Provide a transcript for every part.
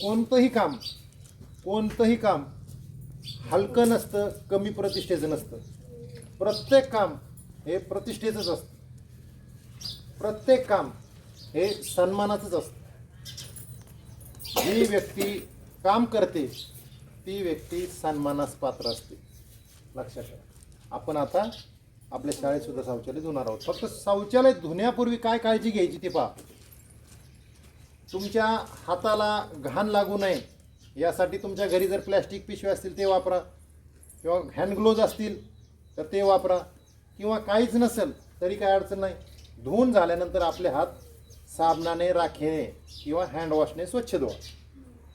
कोणतंही काम कोणतंही काम हलकं नसतं कमी प्रतिष्ठेचं नसतं. प्रत्येक काम हे प्रतिष्ठेचंच असतं. प्रत्येक काम हे सन्मानाचंच असतं. जी व्यक्ती काम करते ती व्यक्ती सन्मानास पात्र असते. लक्षात ठेवा. आपण आता आपल्या शाळेत सुद्धा शौचालय धुणार आहोत. फक्त शौचालय धुण्यापूर्वी काय काळजी घ्यायची ती पहा. तुमच्या हाताला घाण लागू नये. यासाठी तुमच्या घरी जर प्लॅस्टिक पिशव्या असतील ते वापरा. किंवा हँड ग्लोव्ज असतील तर ते वापरा. किंवा काहीच नसेल तरी काय अडचण नाही. धुवून झाल्यानंतर आपले हात साबणाने राखेने किंवा हँडवॉशने स्वच्छ धुवा.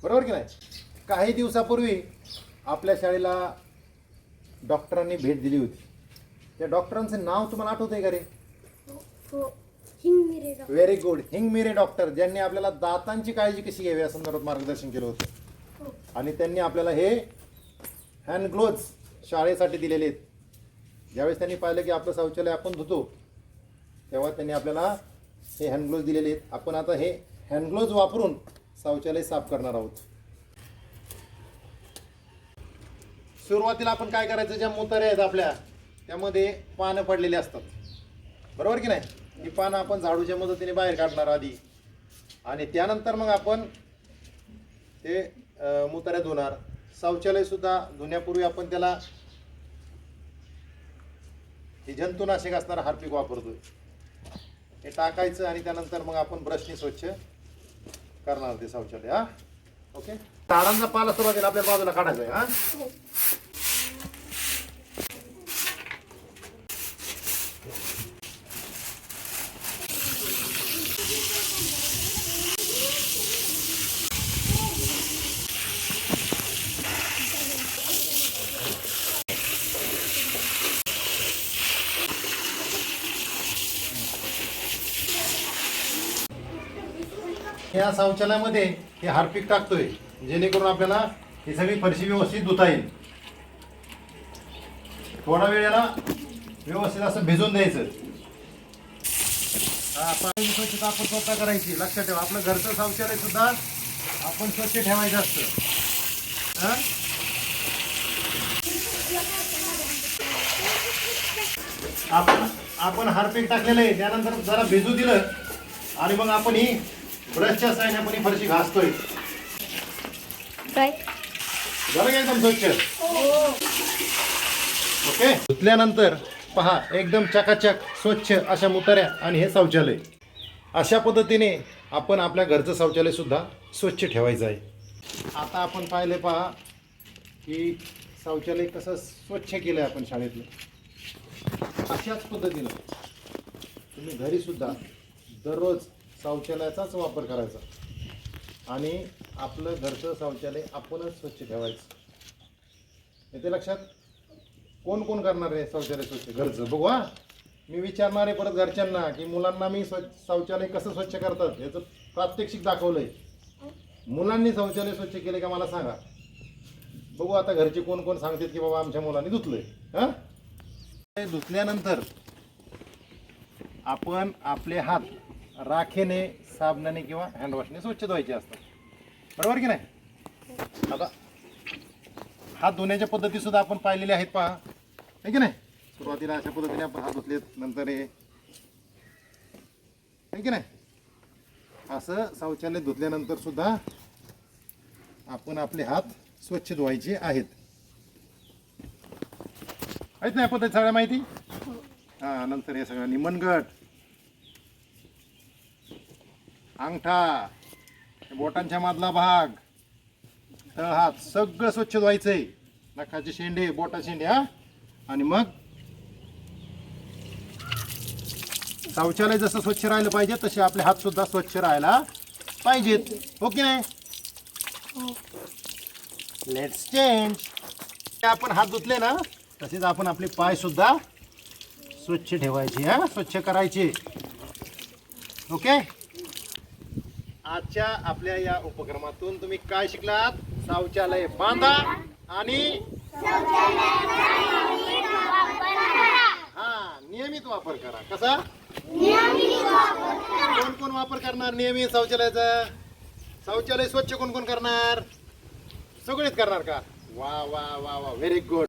बरोबर की नाही? काही दिवसापूर्वी आपल्या शाळेला डॉक्टरांनी भेट दिली होती. त्या डॉक्टरांचं नाव तुम्हाला आठवतंय का रे? हो. Hingmire doctor very good Hingmire doctor ज्यांनी आपल्याला दातांची काळजी कशी घ्यावी या संदर्भात मार्गदर्शन केलं होतं. हो. आणि त्यांनी आपल्याला हे हँड ग्लोव्ज शाळेसाठी दिलेले आहेत. ज्यावेळेस त्यांनी पाहिलं की आपलं शौचालय आपण धुतो तेव्हा त्यांनी आपल्याला हे हँड ग्लोव्ज दिलेले आहेत. आपण आता हे हँड ग्लोव्ज वापरून शौचालय साफ करणार आहोत. सुरुवातीला आपण काय करायचं? ज्या मुताऱ्या आहेत आपल्या त्यामध्ये पानं पडलेली असतात. बरोबर की नाही? ही पानं आपण झाडूच्या मदतीने बाहेर काढणार आधी. आणि त्यानंतर मग आपण ते अ, मुताऱ्या धुणार. शौचालय सुद्धा धुण्यापूर्वी आपण त्याला हे जंतुनाशक असणारा हार्पिक वापरतोय. हे टाकायचं आणि त्यानंतर मग आपण ब्रशने स्वच्छ करणार ते शौचालय हा. ओके? झाडांचा पाला सुरुवातीला आपल्या बाजूला काढायचा आहे हा. हो. या शौचालयामध्ये हे हार्पिक टाकतोय जेणेकरून आपल्याला ही सगळी फरशी व्यवस्थित धुता येईल. थोडा वेळ याला व्यवस्थित असं भिजून द्यायचं. स्वच्छता आपण स्वतः करायची. लक्षात ठेवा आपलं घरचं शौचालय सुद्धा आपण स्वच्छ ठेवायचं असतं. आपण आपण हार्पिक टाकलेलं आहे त्यानंतर जरा भिजू दिलं आणि मग आपण ही ब्रशच्या साईने आपण ही फरशी घासतोय. काय झालं का एकदम स्वच्छ? ओके. धुतल्यानंतर पहा एकदम चकाचक स्वच्छ अशा मुताऱ्या आणि हे शौचालय. अशा पद्धतीने आपण आपल्या घरचं शौचालय सुद्धा स्वच्छ ठेवायचं आहे. आता आपण पाहिले पहा की शौचालय कसं स्वच्छ केलं आहे आपण शाळेतलं. अशाच पद्धतीनं तुम्ही घरी सुद्धा दररोज शौचालयाचाच वापर करायचा. आणि आपलं घरचं शौचालय आपणच स्वच्छ ठेवायचं. येते लक्षात? कोण कोण करणार आहे शौचालय स्वच्छ? घरचं. बघू हा. मी विचारणार आहे परत घरच्यांना की मुलांना मी स्वच्छ शौचालय कसं स्वच्छ करतात याचं प्रात्यक्षिक दाखवलं आहे मुलांनी शौचालय स्वच्छ केले का मला सांगा. बघू आता घरचे कोण कोण सांगतात की बाबा आमच्या मुलांनी धुतलंय. हा? ते धुतल्यानंतर आपण आपले हात राखेने साबणाने किंवा हँडवॉशने स्वच्छ धुवायचे असतात. बरोबर की नाही? आता हात धुण्याच्या पद्धती सुद्धा आपण पाहिलेल्या आहेत पहा. आहे की नाही? सुरुवातीला अशा पद्धतीने आपण हात धुतले नंतर हे. आहे की नाही? असं शौचालय धुतल्यानंतर सुद्धा आपण आपले हात स्वच्छ धुवायचे आहेत. आहेत नाही पद्धत सगळ्या माहिती? हा. नंतर हे सगळं निमनगट अंगठा बोटांच्या मधला भाग तळहात सगळं स्वच्छ धुवायचंय. नखाचे शेंडे बोटा शेंडे हा? आणि मग? शौचालय जसं स्वच्छ राहिलं पाहिजे तसे आपले हात सुद्धा स्वच्छ राहायला पाहिजेत. हो ओके नाही? लेट्स चेंज आपण हात धुतले ना तसेच आपण आपले पाय सुद्धा स्वच्छ ठेवायचे हा? स्वच्छ करायचे. ओके आजच्या आपल्या या उपक्रमातून तुम्ही काय शिकलात? शौचालय बांधा आणि हा नियमित वापर करा. कसा? कोण कोण वापर करणार नियमित शौचालयाचा? शौचालय स्वच्छ कोण कोण करणार? सगळेच करणार का? वा वा वा वा. Very good